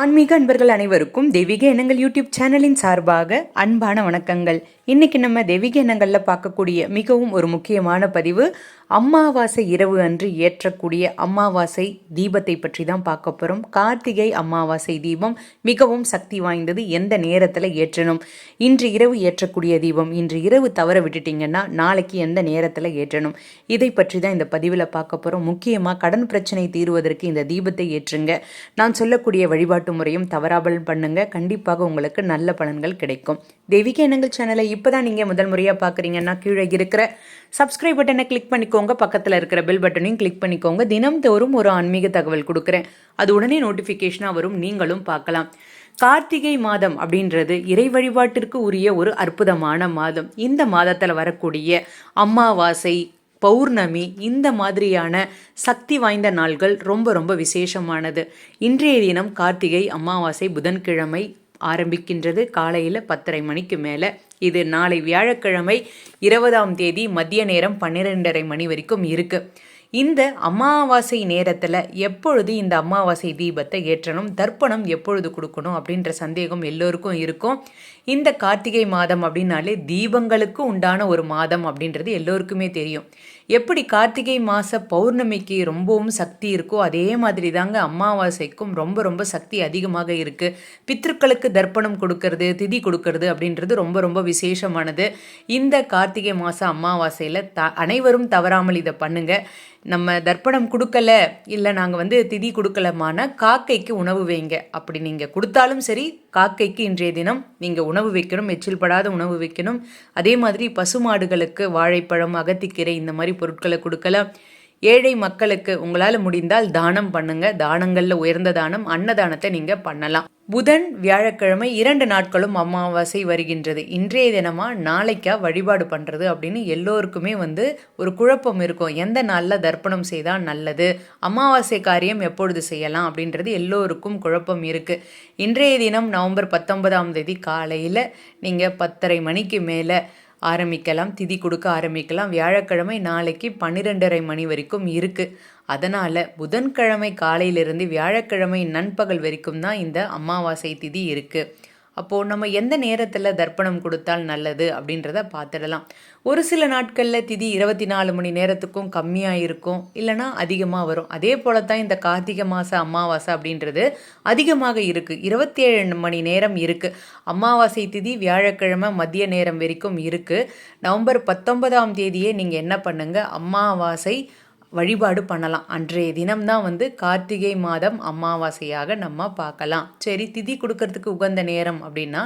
ஆன்மீக அன்பர்கள் அனைவருக்கும் தெய்வீக எண்ணங்கள் யூடியூப் சேனலின் சார்பாக அன்பான வணக்கங்கள். இன்னைக்கு நம்ம தெய்வீக எண்ணங்களில் பார்க்கக்கூடிய மிகவும் ஒரு முக்கியமான பதிவு அம்மாவாசை இரவு அன்று ஏற்றக்கூடிய அமாவாசை தீபத்தை பற்றி தான் பார்க்க போகிறோம் கார்த்திகை அம்மாவாசை தீபம் மிகவும் சக்தி வாய்ந்தது எந்த நேரத்தில் ஏற்றணும்? இன்று இரவு ஏற்றக்கூடிய தீபம் இன்று இரவு தவற விட்டுட்டிங்கன்னா நாளைக்கு எந்த நேரத்தில் ஏற்றணும்? இதை பற்றி தான் இந்த பதிவில் பார்க்க போகிறோம் முக்கியமாக கடன் பிரச்சனை தீர்வதற்கு இந்த தீபத்தை ஏற்றுங்க. நான் சொல்லக்கூடிய வழிபாட்டு முறையும் தவறாமல் பண்ணுங்க. கண்டிப்பாக உங்களுக்கு நல்ல பலன்கள் கிடைக்கும். தெய்வீக எண்ணங்கள் சேனலை இப்போ தான் நீங்கள் முதல் முறையாக பார்க்குறீங்கன்னா கீழே இருக்கிற சப்ஸ்கிரைப் பட்டனை கிளிக் பண்ணிக்கோங்க. பக்கத்தில் இருக்கிற பெல் பட்டனையும் கிளிக் பண்ணிக்கோங்க. தினம்தோறும் ஒரு ஆன்மீக தகவல் கொடுக்குறேன். அது உடனே நோட்டிஃபிகேஷனாக வரும். நீங்களும் பார்க்கலாம். கார்த்திகை மாதம் அப்படின்றது இறை வழிபாட்டிற்கு உரிய ஒரு அற்புதமான மாதம். இந்த மாதத்தில் வரக்கூடிய அமாவாசை பௌர்ணமி இந்த மாதிரியான சக்தி வாய்ந்த நாள்கள் ரொம்ப ரொம்ப விசேஷமானது. இன்றைய தினம் கார்த்திகை அமாவாசை புதன்கிழமை ஆரம்பிக்கின்றது. காலையில் பத்தரை மணிக்கு மேலே. இது நாளை வியாழக்கிழமை இருபதாம் தேதி மதிய நேரம் பன்னிரெண்டரை மணி வரைக்கும் இருக்குது இந்த அமாவாசை நேரத்தில் எப்பொழுது இந்த அமாவாசை தீபத்தை ஏற்றணும் தர்ப்பணம் எப்பொழுது கொடுக்கணும் அப்படின்ற சந்தேகம் எல்லோருக்கும் இருக்கும். இந்த கார்த்திகை மாதம் அப்படின்னாலே தீபங்களுக்கு உண்டான ஒரு மாதம் அப்படின்றது எல்லோருக்குமே தெரியும். எப்படி கார்த்திகை மாத பௌர்ணமிக்கு ரொம்பவும் சக்தி இருக்கோ அதே மாதிரி தாங்க அமாவாசைக்கும் ரொம்ப ரொம்ப சக்தி அதிகமாக இருக்குது பித்ருக்களுக்கு தர்ப்பணம் கொடுக்கறது திதி கொடுக்கறது அப்படின்றது ரொம்ப ரொம்ப விசேஷமானது. இந்த கார்த்திகை மாதம் அமாவாசையில் த அனைவரும் தவறாமல் இதை பண்ணுங்கள் நம்ம தர்ப்பணம் கொடுக்கல இல்லை நாங்கள் வந்து திதி கொடுக்கலமான காக்கைக்கு உணவு வைங்க. அப்படி நீங்கள் கொடுத்தாலும் சரி காக்கைக்கு இன்றைய தினம் நீங்கள் உணவு வைக்கணும் எச்சில் படாத உணவு வைக்கணும். அதே மாதிரி பசுமாடுகளுக்கு வாழைப்பழம் அகத்திக்கீரை இந்த மாதிரி பொருட்களை கொடுக்கலாம். ஏழை மக்களுக்கு உங்களால் முடிந்தால் தானம் பண்ணுங்க. தானங்களில் உயர்ந்த தானம் அன்னதானத்தை நீங்கள் பண்ணலாம். புதன் வியாழக்கிழமை இரண்டு நாட்களும் அமாவாசை வருகின்றது. இன்றைய தினமா நாளைக்கா வழிபாடு பண்ணுறது அப்படின்னு எல்லோருக்குமே வந்து ஒரு குழப்பம் இருக்கும். எந்த நாளில் தர்ப்பணம் செய்தால் நல்லது? அமாவாசை காரியம் எப்பொழுது செய்யலாம் அப்படின்றது எல்லோருக்கும் குழப்பம் இருக்குது இன்றைய தினம் நவம்பர் பத்தொன்பதாம் தேதி காலையில் நீங்கள் பத்தரை மணிக்கு மேலே ஆரம்பிக்கலாம் திதி கொடுக்க ஆரம்பிக்கலாம். வியாழக்கிழமை நாளைக்கு பன்னிரெண்டரை மணி வரைக்கும் இருக்குது அதனால் புதன்கிழமை காலையிலிருந்து வியாழக்கிழமை நண்பகல் வரைக்கும் தான் இந்த அமாவாசை திதி இருக்குது அப்போது நம்ம எந்த நேரத்தில் தர்ப்பணம் கொடுத்தால் நல்லது அப்படின்றத பார்த்துடலாம். ஒரு சில நாட்களில் திதி இருபத்தி நாலு மணி நேரத்துக்கும் கம்மியாக இருக்கும். இல்லைனா அதிகமாக வரும். அதே போல தான் இந்த கார்த்திகை மாத அமாவாசை அப்படின்றது அதிகமாக இருக்குது இருபத்தி ஏழு மணி நேரம் இருக்குது அமாவாசை திதி வியாழக்கிழமை மதிய நேரம் வரைக்கும் இருக்குது நவம்பர் பத்தொன்பதாம் தேதியே நீங்கள் என்ன பண்ணுங்கள் அமாவாசை வழிபாடு பண்ணலாம். அன்றைய தினம்தான் வந்து கார்த்திகை மாதம் அமாவாசையாக நம்ம பார்க்கலாம். சரி திதி கொடுக்கறதுக்கு உகந்த நேரம் அப்படின்னா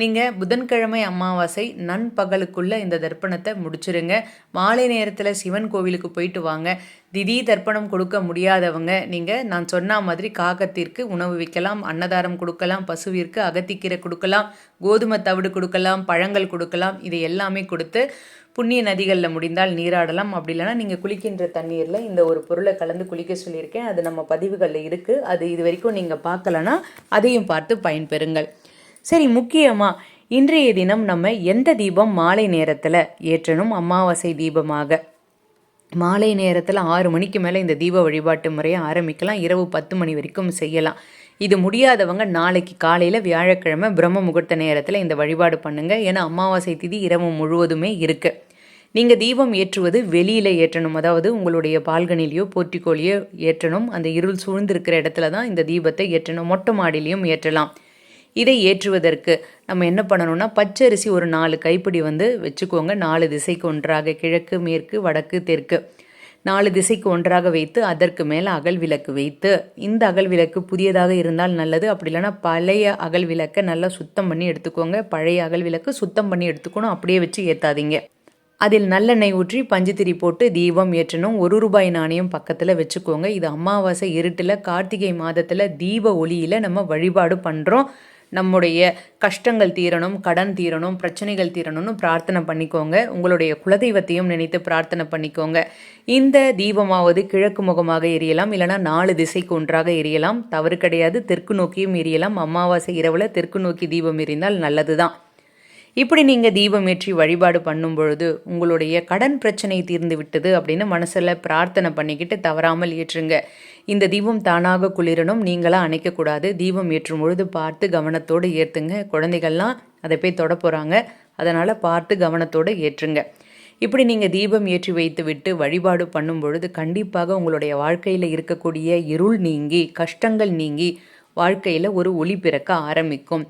நீங்கள் புதன்கிழமை அமாவாசை நண்பகலுக்குள்ளே இந்த தர்ப்பணத்தை முடிச்சிருங்க. மாலை நேரத்தில் சிவன் கோவிலுக்கு போயிட்டு வாங்க. திதி தர்ப்பணம் கொடுக்க முடியாதவங்க நீங்கள் நான் சொன்ன மாதிரி காகத்திற்கு உணவு வைக்கலாம் அன்னதாரம் கொடுக்கலாம் பசுவிற்கு அகத்திக்கீரை கொடுக்கலாம் கோதுமை தவிடு கொடுக்கலாம் பழங்கள் கொடுக்கலாம் இதை எல்லாமே கொடுத்து புண்ணிய நதிகளில் முடிந்தால் நீராடலாம். அப்படி இல்லைனா நீங்கள் குளிக்கின்ற தண்ணீரில் இந்த ஒரு பொருளை கலந்து குளிக்க சொல்லியிருக்கேன். அது நம்ம பதிவுகளில் இருக்குது அது இது வரைக்கும் நீங்கள் பார்க்கலனா அதையும் பார்த்து பயன்பெறுங்கள். சரி முக்கியமாக இன்றைய தினம் நம்ம எந்த தீபம் மாலை நேரத்தில் ஏற்றணும்? அமாவாசை தீபமாக. மாலை நேரத்தில் ஆறு மணிக்கு மேலே இந்த தீப வழிபாட்டு முறையை ஆரம்பிக்கலாம். இரவு பத்து மணி வரைக்கும் செய்யலாம். இது முடியாதவங்க நாளைக்கு காலையில் வியாழக்கிழமை பிரம்ம முகூர்த்த நேரத்தில் இந்த வழிபாடு பண்ணுங்கள் ஏன்னா அமாவாசை திதி இரவு முழுவதுமே இருக்குது நீங்கள் தீபம் ஏற்றுவது வெளியில் ஏற்றணும். அதாவது உங்களுடைய பால்கனிலேயோ போர்ட்டிகோலியோ ஏற்றணும். அந்த இருள் சூழ்ந்திருக்கிற இடத்துல தான் இந்த தீபத்தை ஏற்றணும். மொட்டை மாடிலையும் ஏற்றலாம். இதை ஏற்றுவதற்கு நம்ம என்ன பண்ணணும்னா பச்சரிசி ஒரு நாலு கைப்பிடி வந்து வச்சுக்கோங்க. நாலு திசைக்கு ஒன்றாக கிழக்கு மேற்கு வடக்கு தெற்கு. நாலு திசைக்கு ஒன்றாக வைத்து அதற்கு மேலே அகல் விளக்கு வைத்து. இந்த அகல் விளக்கு புதியதாக இருந்தால் நல்லது. அப்படி இல்லைன்னா பழைய அகல் விளக்கை நல்லா சுத்தம் பண்ணி எடுத்துக்கோங்க. பழைய அகல் விளக்கு சுத்தம் பண்ணி எடுத்துக்கணும். அப்படியே வச்சு ஏற்றாதீங்க அதில் நல்லெண்ணெய் ஊற்றி பஞ்சுத்திரி போட்டு தீபம் ஏற்றணும். ஒரு ரூபாய் நாணயம் பக்கத்தில் வச்சுக்கோங்க. இது அமாவாசை இருட்டில் கார்த்திகை மாதத்தில் தீப ஒளியில் நம்ம வழிபாடு பண்ணுறோம் நம்முடைய கஷ்டங்கள் தீரணும் கடன் தீரணும் பிரச்சனைகள் தீரணும்னு பிரார்த்தனை பண்ணிக்கோங்க. உங்களுடைய குலதெய்வத்தையும் நினைத்து பிரார்த்தனை பண்ணிக்கோங்க. இந்த தீபமாவது கிழக்கு முகமாக எரியலாம் இல்லைனா நாலு திசைக்கு ஒன்றாக எரியலாம். தவறு கிடையாது தெற்கு நோக்கியும் எரியலாம். அமாவாசை இரவில் தெற்கு நோக்கி தீபம் எரிந்தால் நல்லது தான் இப்படி நீங்கள் தீபம் ஏற்றி வழிபாடு பண்ணும் பொழுது உங்களுடைய கடன் பிரச்சனை தீர்ந்து விட்டது அப்படின்னு மனசில் பிரார்த்தனை பண்ணிக்கிட்டு தவறாமல் ஏற்றுங்க. இந்த தீபம் தானாக குளிரணும் நீங்களாக அணைக்கக்கூடாது. தீபம் ஏற்றும் பொழுது பார்த்து கவனத்தோடு ஏற்றுங்க குழந்தைகள்லாம் அதை போய் தொட போகிறாங்க அதனால் பார்த்து கவனத்தோடு ஏற்றுங்க. இப்படி நீங்கள் தீபம் ஏற்றி வைத்து விட்டு வழிபாடு பண்ணும் பொழுது கண்டிப்பாக உங்களுடைய வாழ்க்கையில் இருக்கக்கூடிய இருள் நீங்கி கஷ்டங்கள் நீங்கி வாழ்க்கையில் ஒரு ஒளி பிறக்க ஆரம்பிக்கும்.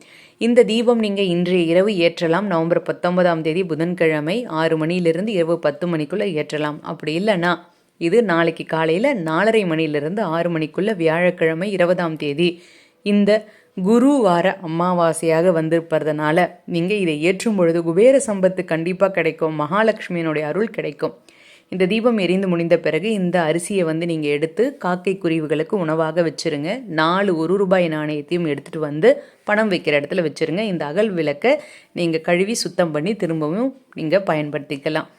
இந்த தீபம் நீங்கள் இன்றைய இரவு ஏற்றலாம். நவம்பர் பத்தொன்பதாம் தேதி புதன்கிழமை ஆறு மணியிலிருந்து இரவு பத்து மணிக்குள்ளே ஏற்றலாம். அப்படி இல்லைன்னா இது நாளைக்கு காலையில் நாலரை மணியிலிருந்து ஆறு மணிக்குள்ளே வியாழக்கிழமை இருபதாம் தேதி. இந்த குரு வார அமாவாசையாக வந்திருப்பதனால நீங்கள் இதை ஏற்றும் பொழுது குபேர சம்பத்து கண்டிப்பாக கிடைக்கும். மகாலட்சுமியினுடைய அருள் கிடைக்கும். இந்த தீபம் எரிந்து முடிந்த பிறகு இந்த அரிசியை வந்து நீங்கள் எடுத்து காக்கை குருவிகளுக்கு உணவாக வச்சுருங்க. நாலு ஒரு ரூபாய் நாணயத்தையும் எடுத்துகிட்டு வந்து பணம் வைக்கிற இடத்துல வச்சுருங்க. இந்த அகல் விளக்கை நீங்கள் கழுவி சுத்தம் பண்ணி திரும்பவும் நீங்கள் பயன்படுத்திக்கலாம்.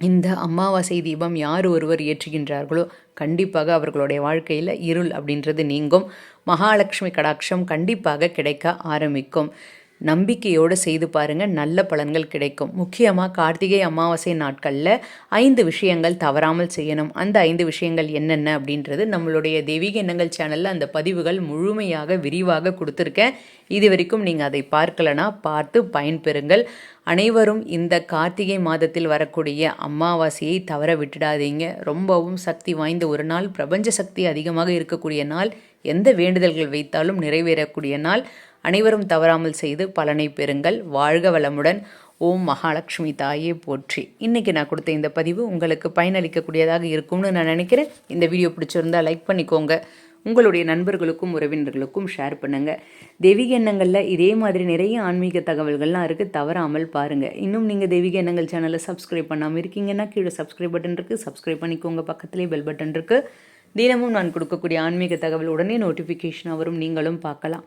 இந்த அமாவாசை தீபம் யார் ஒருவர் ஏற்றுகின்றார்களோ கண்டிப்பாக அவர்களுடைய வாழ்க்கையில் இருள் அப்படின்றது நீங்கும். மகாலட்சுமி கடாட்சம் கண்டிப்பாக கிடைக்க ஆரம்பிக்கும். நம்பிக்கையோடு செய்து பாருங்கள் நல்ல பலன்கள் கிடைக்கும். முக்கியமாக கார்த்திகை அமாவாசை நாட்களில் ஐந்து விஷயங்கள் தவறாமல் செய்யணும். அந்த ஐந்து விஷயங்கள் என்னென்ன அப்படின்றது நம்மளுடைய தெய்வீக எண்ணங்கள் சேனலில் அந்த பதிவுகள் முழுமையாக விரிவாக கொடுத்துருக்கேன். இது வரைக்கும் நீங்கள் அதை பார்க்கலனா பார்த்து பயன்பெறுங்கள். அனைவரும் இந்த கார்த்திகை மாதத்தில் வரக்கூடிய அமாவாசையை தவற விட்டுடாதீங்க. ரொம்பவும் சக்தி வாய்ந்த ஒரு நாள். பிரபஞ்ச சக்தி அதிகமாக இருக்கக்கூடிய நாள். எந்த வேண்டுதல்கள் வைத்தாலும் நிறைவேறக்கூடிய நாள். அனைவரும் தவறாமல் செய்து பலனை பெறுங்கள். வாழ்க வளமுடன். ஓம் மகாலட்சுமி தாயே போற்றி. இன்றைக்கி நான் கொடுத்த இந்த பதிவு உங்களுக்கு பயனளிக்கக்கூடியதாக இருக்கும்னு நான் நினைக்கிறேன். இந்த வீடியோ பிடிச்சிருந்தா லைக் பண்ணிக்கோங்க. உங்களுடைய நண்பர்களுக்கும் உறவினர்களுக்கும் ஷேர் பண்ணுங்கள் தெய்வீக எண்ணங்களில் இதே மாதிரி நிறைய ஆன்மீக தகவல்கள்லாம் இருக்குது தவறாமல் பாருங்கள் இன்னும் நீங்கள் தெய்வீக எண்ணங்கள் சேனலை சப்ஸ்கிரைப் பண்ணாமல் இருக்கீங்கன்னா கீழே சப்ஸ்கிரைப் பட்டன் இருக்குது சப்ஸ்கிரைப் பண்ணிக்கோங்க. பக்கத்துலேயே பெல் பட்டன் இருக்குது தினமும் நான் கொடுக்கக்கூடிய ஆன்மீக தகவல் உடனே நோட்டிஃபிகேஷன் வரும். நீங்களும் பார்க்கலாம்.